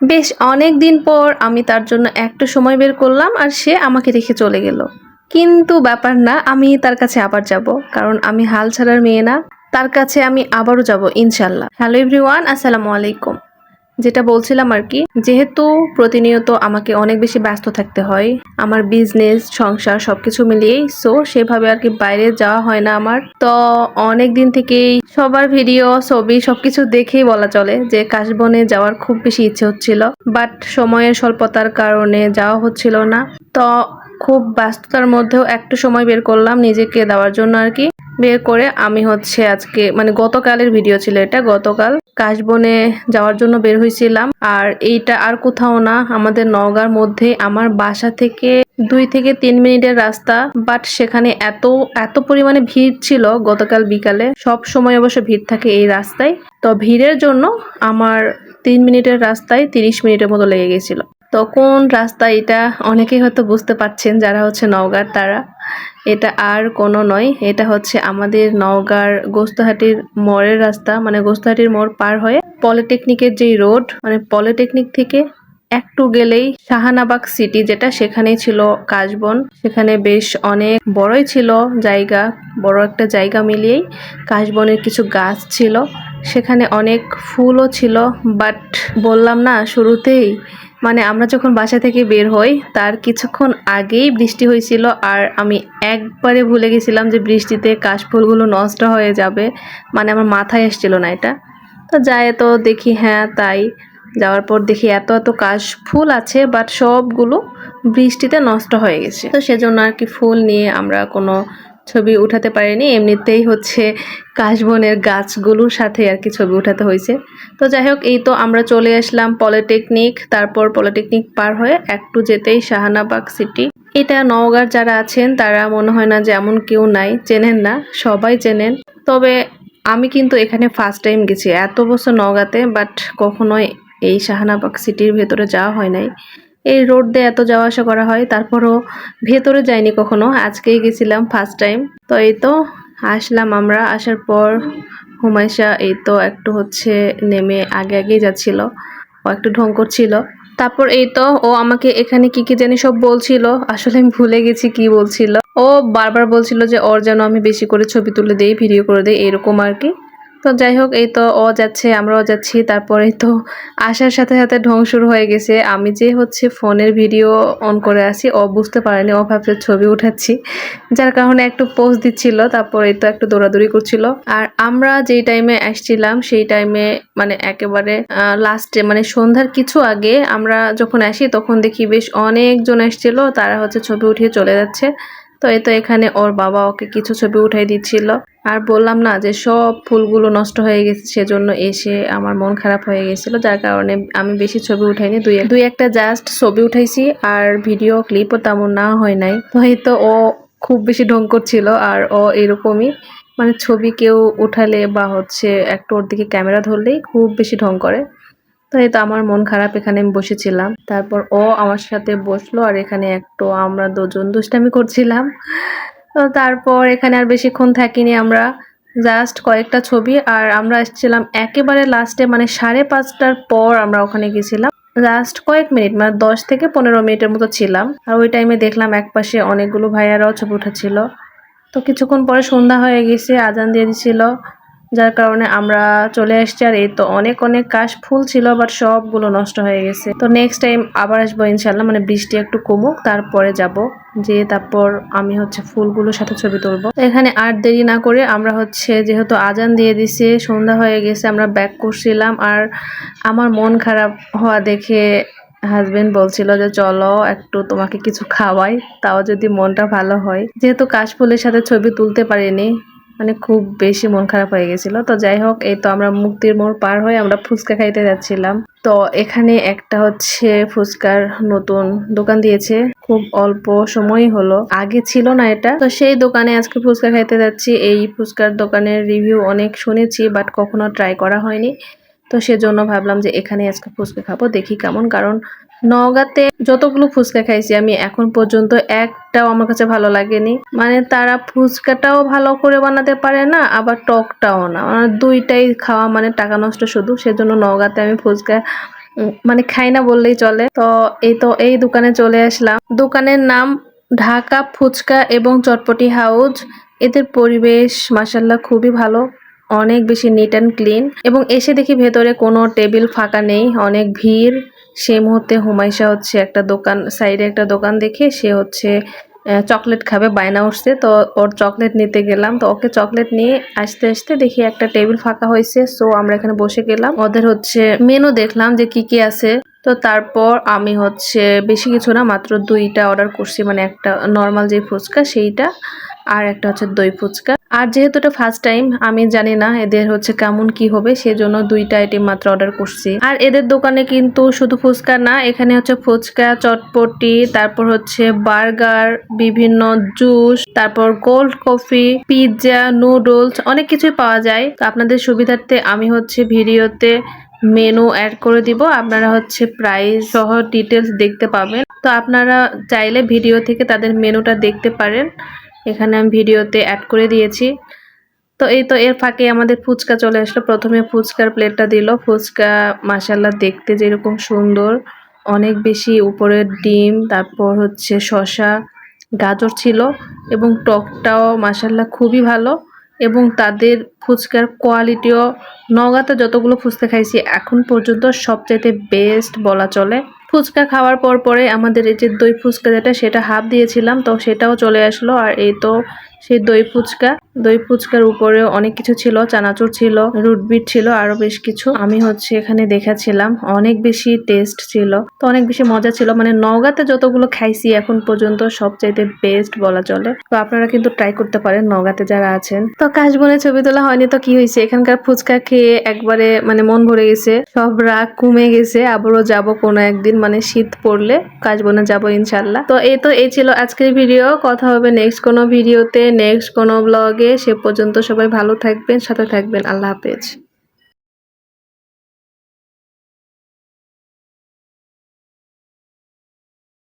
বেশ অনেক দিন পর আমি তার জন্য একটু সময় বের করলাম আর সে আমাকে রেখে চলে গেল। কিন্তু ব্যাপার না, আমি তার কাছে আবার যাব, কারণ আমি হাল ছাড়ার মেয়ে না। তার কাছে আমি আবারও যাব ইনশাল্লাহ হ্যালো এভরিওয়ান, আসসালামু আলাইকুম। যেটা বলছিলাম আর কি, যেহেতু প্রতিনিয়ত আমাকে অনেক বেশি ব্যস্ত থাকতে হয়, আমার বিজনেস সংসার সবকিছু মিলিয়েই সো সেভাবে আর কি বাইরে যাওয়া হয় না আমার। তো অনেক দিন থেকেই সবার ভিডিও ছবি, সবকিছু দেখেই বলা চলে যে কাশবনে যাওয়ার খুব বেশি ইচ্ছে হচ্ছিল বাট সময়ের স্বল্পতার কারণে যাওয়া হচ্ছিল না। তো খুব ব্যস্ততার মধ্যেও একটু সময় বের করলাম নিজেকে দেওয়ার জন্য আর কি। বের করে আমি হচ্ছে আজকে মানে গতকালের ভিডিও ছিল এটা, গতকাল কাশবনে যাওয়ার জন্য বের হয়েছিলাম। আর এইটা আর কোথাও না, আমাদের নওগাঁর মধ্যে আমার বাসা থেকে দুই থেকে তিন মিনিটের রাস্তা বাট সেখানে এত এত পরিমাণে ভিড় ছিল গতকাল বিকালে। সব সময় অবশ্য ভিড় থাকে এই রাস্তায়। তো ভিড়ের জন্য আমার তিন মিনিটের রাস্তায় তিরিশ মিনিটের মতো লেগে গেছিল। তো কোন রাস্তা এটা অনেকেই হয়তো বুঝতে পারছেন, যারা হচ্ছে নওগাঁর তারা। এটা আর কোনো নয়, এটা হচ্ছে আমাদের নওগাঁর গোস্তাহাটির মোড়ের রাস্তা মানে গোস্তাহাটির মোড় পার হয়ে পলিটেকনিকের যেই রোড মানে পলিটেকনিক থেকে একটু গেলেই শাহানাবাগ সিটি, যেটা সেখানেই ছিল কাশবন। সেখানে বেশ অনেক বড়ই ছিল জায়গা, বড় একটা জায়গা মিলিয়েই কাশবনের কিছু গাছ ছিল। সেখানে অনেক ফুলও ছিল বাট বললাম না শুরুতেই। মানে আমরা যখন বাসা থেকে বের হই, তার কিছুক্ষণ আগেই বৃষ্টি হয়েছিল আর আমি একবারে ভুলে গেছিলাম যে বৃষ্টিতে কাশফুলগুলো নষ্ট হয়ে যাবে। মানে আমার মাথায় এসছিল না এটা। তো যায় তো দেখি হ্যাঁ তাই। যাওয়ার পর দেখি এত এত কাশ ফুল আছে বাট সবগুলো বৃষ্টিতে নষ্ট হয়ে গেছে। তো সেজন্য আর কি ফুল নিয়ে আমরা কোনো ছবি উঠাতে পারিনি, এমনিতেই হচ্ছে কাশবনের গাছগুলোর সাথে আর কি ছবি উঠাতে হয়েছে। তো যাই হোক, এই তো আমরা চলে আসলাম পলিটেকনিক, তারপর পলিটেকনিক পার হয়ে একটু যেতেই শাহানাবাগ সিটি। এটা নওগাঁর যারা আছেন, তারা মনে হয় না যে এমন কেউ নাই, চেনেন না, সবাই চেনেন। তবে আমি কিন্তু এখানে ফার্স্ট টাইম গেছি, এত বছর নওগাঁতে বাট কখনোই এই শাহানাবাগ সিটির ভেতরে যাওয়া হয় নাই। এই রোড দিয়ে এত যাওয়া আসা করা হয়, তারপরও ভেতরে যাইনি কখনো, আজকেই গেছিলাম ফার্স্ট টাইম তো এই তো, আসলাম আমরা, আসার পর হুমায়শা এই তো একটু হচ্ছে নেমে আগে আগেই যাচ্ছিল। ও একটু ঢং করছিল। তারপর এই তো, ও আমাকে এখানে কি কি জানি সব বলছিল, আসলে আমি ভুলে গেছি কি বলছিল। ও বারবার বলছিল যে, ওর যেন আমি বেশি করে ছবি তুলে দেই ভিডিও করে দেই, এরকম আর কি। তো যাই হোক, এই তো ও যাচ্ছে আমরাও যাচ্ছি। তারপরে তো আসার সাথে সাথে ঢং শুরু হয়ে গেছে। আমি যে হচ্ছে ফোনের ভিডিও অন করে আছি ও বুঝতে পারেনি ও ভাবছে ছবি উঠাচ্ছি। যার কারণে একটু পোস্ট দিচ্ছিল, তারপরে তো একটু দৌড়াদৌড়ি করছিল। আর আমরা যেই টাইমে আসছিলাম, সেই টাইমে মানে একেবারে লাস্টে মানে সন্ধ্যার কিছু আগে আমরা যখন আসি, তখন দেখি বেশ অনেকজন আসছিল। তারা হচ্ছে ছবি উঠিয়ে চলে যাচ্ছে। তো এই তো এখানে ওর বাবা ওকে কিছু ছবি উঠাই দিচ্ছিল। আর বললাম না যে সব ফুলগুলো নষ্ট হয়ে গেছে, সেজন্য এসে আমার মন খারাপ হয়ে গেছিল। যার কারণে আমি বেশি ছবি উঠাইনি, দুই দুই একটা জাস্ট ছবি উঠাইছি আর ভিডিও ক্লিপও তেমন না হয় নাই। তো এই তো ও খুব বেশি ঢং করছিল আর ও এরকমই। মানে ছবি কেউ উঠালে বা হচ্ছে একটু ওর দিকে ক্যামেরা ধরলেই খুব বেশি ঢং করে। তো এই তো আমার মন খারাপ, এখানে আমি বসেছিলাম। তারপর ও আমার সাথে বসল আর এখানে একটু আমরা দুজন দুষ্টামি করছিলাম। তো তারপর এখানে আর বেশিক্ষণ থাকিনি আমরা। জাস্ট কয়েকটা ছবি আর আমরা এসেছিলাম একেবারে লাস্টে মানে সাড়ে পাঁচটার পর আমরা ওখানে গেছিলাম। জাস্ট কয়েক মিনিট মানে দশ থেকে পনেরো মিনিটের মতো ছিলাম। আর ওই টাইমে দেখলাম একপাশে অনেকগুলো ভাইয়ারাও ছবি উঠেছিল। তো কিছুক্ষণ পরে সন্ধ্যা হয়ে গেছে, আজান দিয়ে দিছিল। যার কারণে আমরা চলে আসছি আর এই তো অনেক অনেক কাশ ফুল ছিল বাট সবগুলো নষ্ট হয়ে গেছে। তো নেক্সট টাইম আবার আসব ইনশাল্লাহ মানে বৃষ্টি একটু কমুক, তারপরে যাব। যে তারপর আমি হচ্ছে ফুলগুলোর সাথে ছবি তুলবো। এখানে আর দেরি না করে আমরা হচ্ছে যেহেতু আজান দিয়ে দিছে, সন্ধ্যা হয়ে গেছে, আমরা ব্যাক করছিলাম। আর আমার মন খারাপ হওয়া দেখে হাজবেন্ড বলছিল যে, চলো একটু তোমাকে কিছু খাওয়াই, তাও যদি মনটা ভালো হয়। যেহেতু কাশফুলের সাথে ছবি তুলতে পারিনি মানে খুব বেশি মন খারাপ হয়ে গেছিল। তো যাই হোক, এই তো আমরা মুক্তির মোড় পার হয়ে আমরা ফুচকা খাইতে যাচ্ছিলাম। তো এখানে একটা হচ্ছে ফুচকার নতুন দোকান দিয়েছে। খুব অল্প সময় হলো। আগে ছিল না এটা। তো সেই দোকানে আজকে ফুচকা খাইতে যাচ্ছি। এই ফুচকার দোকানের রিভিউ অনেক শুনেছি, বাট কখনো ট্রাই করা হয়নি। তো সেজন্য ভাবলাম যে এখানে আজকে ফুচকা খাব, দেখি কেমন। কারণ নওগাঁতে যতগুলো ফুচকা খাইছি আমি এখন পর্যন্ত একটাও আমার কাছে ভালো লাগেনি। মানে তারা ফুচকাটাও ভালো করে বানাতে পারে না, আবার টকটাও না। মানে দুইটাই খাওয়া মানে টাকা নষ্ট শুধু। সেজন্য নওগাঁতে আমি ফুচকা মানে খাই না বললেই চলে। তো এই তো এই দোকানে চলে আসলাম। দোকানের নাম ঢাকা ফুচকা এবং চটপটি হাউস এদের পরিবেশ মাসাল্লাহ খুবই ভালো। অনেক বেশি নিট অ্যান্ড ক্লিন এবং এসে দেখি ভেতরে কোনো টেবিল ফাঁকা নেই, অনেক ভিড়। সেই মুহূর্তে হুমাইশা হচ্ছে একটা দোকান, সাইডে একটা দোকান দেখে সে হচ্ছে চকলেট খাবে, বায়না উঠছে। তো ওর চকলেট নিতে গেলাম, তো ওকে চকলেট নিয়ে আসতে আসতে দেখি একটা টেবিল ফাঁকা হয়েছে। সো আমরা এখানে বসে গেলাম। ওদের হচ্ছে মেনু দেখলাম যে কি কি আছে। তো তারপর আমি হচ্ছে বেশি কিছু না, মাত্র দুইটা অর্ডার করছি। মানে একটা নর্মাল যে ফুচকা, সেইটা, আর একটা হচ্ছে দই ফুচকা। আর যেহেতু এটা ফার্স্ট টাইম আমি জানি না এদের হচ্ছে কেমন কি হবে, সেজন্য দুইটা আইটেম মাত্র অর্ডার করছি। আর এদের দোকানে কিন্তু শুধু ফুচকা না, এখানে হচ্ছে ফুচকা, চটপটি, তারপর হচ্ছে বার্গার, বিভিন্ন জুস, তারপর কোল্ড কফি পিৎজা নুডলস অনেক কিছুই পাওয়া যায়। তো আপনাদের সুবিধার্থে আমি হচ্ছে ভিডিওতে মেনু অ্যাড করে দিব, আপনারা হচ্ছে প্রাইস সহ ডিটেলস দেখতে পাবেন। তো আপনারা চাইলে ভিডিও থেকে তাদের মেনুটা দেখতে পারেন। এখানে আমি ভিডিওতে অ্যাড করে দিয়েছি। তো এই তো এর ফাঁকে আমাদের ফুচকা চলে আসলো। প্রথমে ফুচকার প্লেটটা দিল। ফুচকা মাসাল্লাহ দেখতে যেরকম সুন্দর। অনেক বেশি উপরে ডিম, তারপর হচ্ছে শসা, গাজর ছিল এবং টকটাও মাসাল্লাহ খুবই ভালো এবং তাদের ফুচকার কোয়ালিটিও নগাতে যতগুলো ফুচকা খাইছি এখন পর্যন্ত সবচাইতে বেস্ট বলা চলে। ফুচকা খাওয়ার পর পরে আমাদের এই যে দই ফুচকা যেটা, সেটা হাফ দিয়েছিলাম, তো সেটাও চলে আসলো। আর এই তো সেই দই ফুচকা। দই ফুচকার উপরে অনেক কিছু ছিল, চানাচুর ছিল রুটবিট ছিল, আরও বেশ কিছু। আমি হচ্ছে এখানে দেখাছিলাম অনেক বেশি টেস্ট ছিল। তো অনেক বেশি মজা ছিল। মানে নওগাঁতে যতগুলো খাইছি এখন পর্যন্ত সবচাইতে বেস্ট বলা চলে। তো আপনারা কিন্তু ট্রাই করতে পারেন নওগাঁতে যারা আছেন। তো কাশবনে ছবি তোলা হয়নি তো কি হয়েছে? এখানকার ফুচকা খেয়ে একবারে মানে মন ভরে গেছে। সব রাগ কমে গেছে। আবারও যাব কোনো একদিন মানে শীত পড়লে কাশবনে যাব ইনশাল্লাহ। তো এই তো, এই ছিল আজকের ভিডিও কথা হবে নেক্সট কোনো ভিডিওতে নেক্সট কোনো ব্লগে সে পর্যন্ত সবাই ভালো থাকবেন সাথে থাকবেন। আল্লাহ হাফেজ।